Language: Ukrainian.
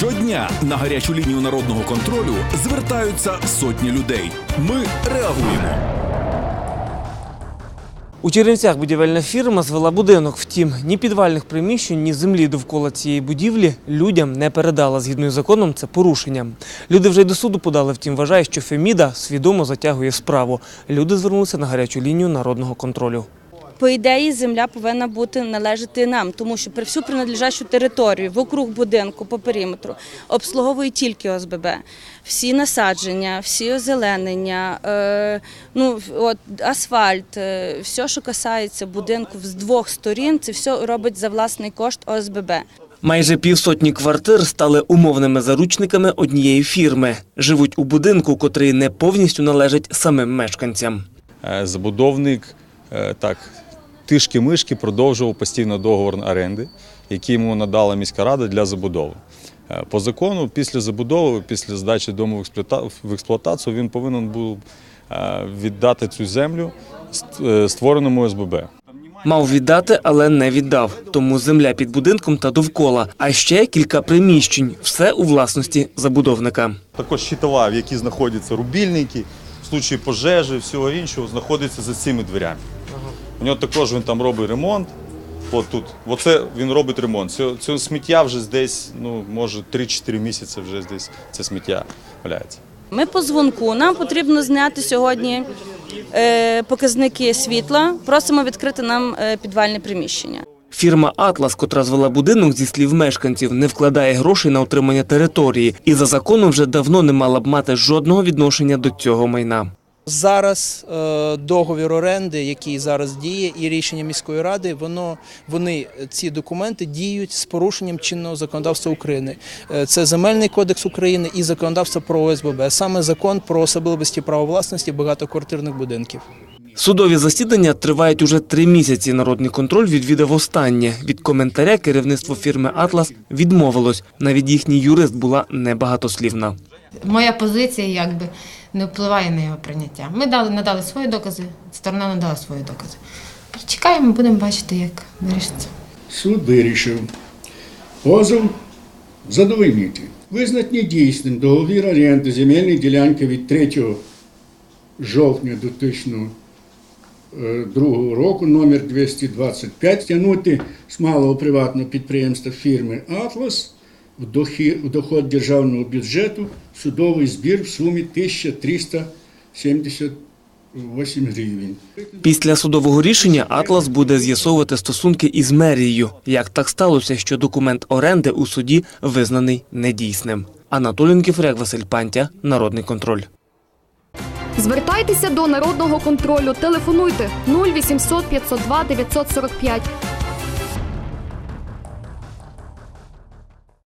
Щодня на гарячу лінію народного контролю звертаються сотні людей. Ми реагуємо. У Чернівцях будівельна фірма звела будинок. Втім, ні підвальних приміщень, ні землі довкола цієї будівлі людям не передала. Згідно із законом, це порушення. Люди вже й до суду подали. Втім, вважає, що Феміда свідомо затягує справу. Люди звернулися на гарячу лінію народного контролю. По ідеї, земля повинна бути належати нам, тому що при всю принадлежащу територію вокруг будинку по периметру обслуговує тільки ОСББ. Всі насадження, всі озеленення, е, ну от асфальт, е, все, що касається будинку з двох сторін, це все робить за власний кошт ОСББ. Майже півсотні квартир стали умовними заручниками однієї фірми. Живуть у будинку, котрий не повністю належить самим мешканцям. Е, Забудовник е, так тишки-мишки продовжував постійно договор оренди, який йому надала міська рада для забудови. Е, По закону, після забудови, після здачі дому в експлуата- в експлуатацію, він повинен був е, віддати цю землю е, створеному СББ. Мав віддати, але не віддав. Тому земля під будинком та довкола. А ще кілька приміщень. Все у власності забудовника. Також щитова, в якій знаходяться рубільники, в случаї пожежі, всього іншого, знаходиться за цими дверями. У нього також він там робить ремонт. От тут. Оце він робить ремонт. Цього, цього сміття вже десь, ну, може, 3-4 місяці вже десь це сміття валяється. Ми по дзвонку. Нам потрібно зняти сьогодні е, показники світла. Просимо відкрити нам е, підвальне приміщення. Фірма Атлас, котра звела будинок зі слів мешканців, не вкладає грошей на отримання території і за законом вже давно не мала б мати жодного відношення до цього майна. Зараз е, договір оренди, який зараз діє, і рішення міської ради, воно вони ці документи діють з порушенням чинного законодавства України. Е, Це земельний кодекс України і законодавство про ОСББ, саме закон про особливості права власності багатоквартирних будинків. Судові засідання тривають уже три місяці. Народний контроль відвідав останнє. Від коментаря керівництво фірми Атлас відмовилось. Навіть їхній юрист була небагатослівна. Моя позиція якби не впливає на його прийняття. Ми дали надали свої докази, сторона надала свої докази. Чекаємо, будемо бачити, як вирішиться. Суд вирішив позов задовольнити. Визнати недійсним договір оренди земельної ділянки від 3 жовтня 2002 року номер 225 стягнути з малого приватного підприємства фірми Атлас в доход державного бюджету судовий збір в сумі 1378 гривень. Після судового рішення Атлас буде з'ясовувати стосунки із мерією. Як так сталося, що документ оренди у суді визнаний недійсним. Анатолій Нкіфряк, Василь Пантя, Народний контроль. Звертайтеся до народного контролю. Телефонуйте 0800 502 945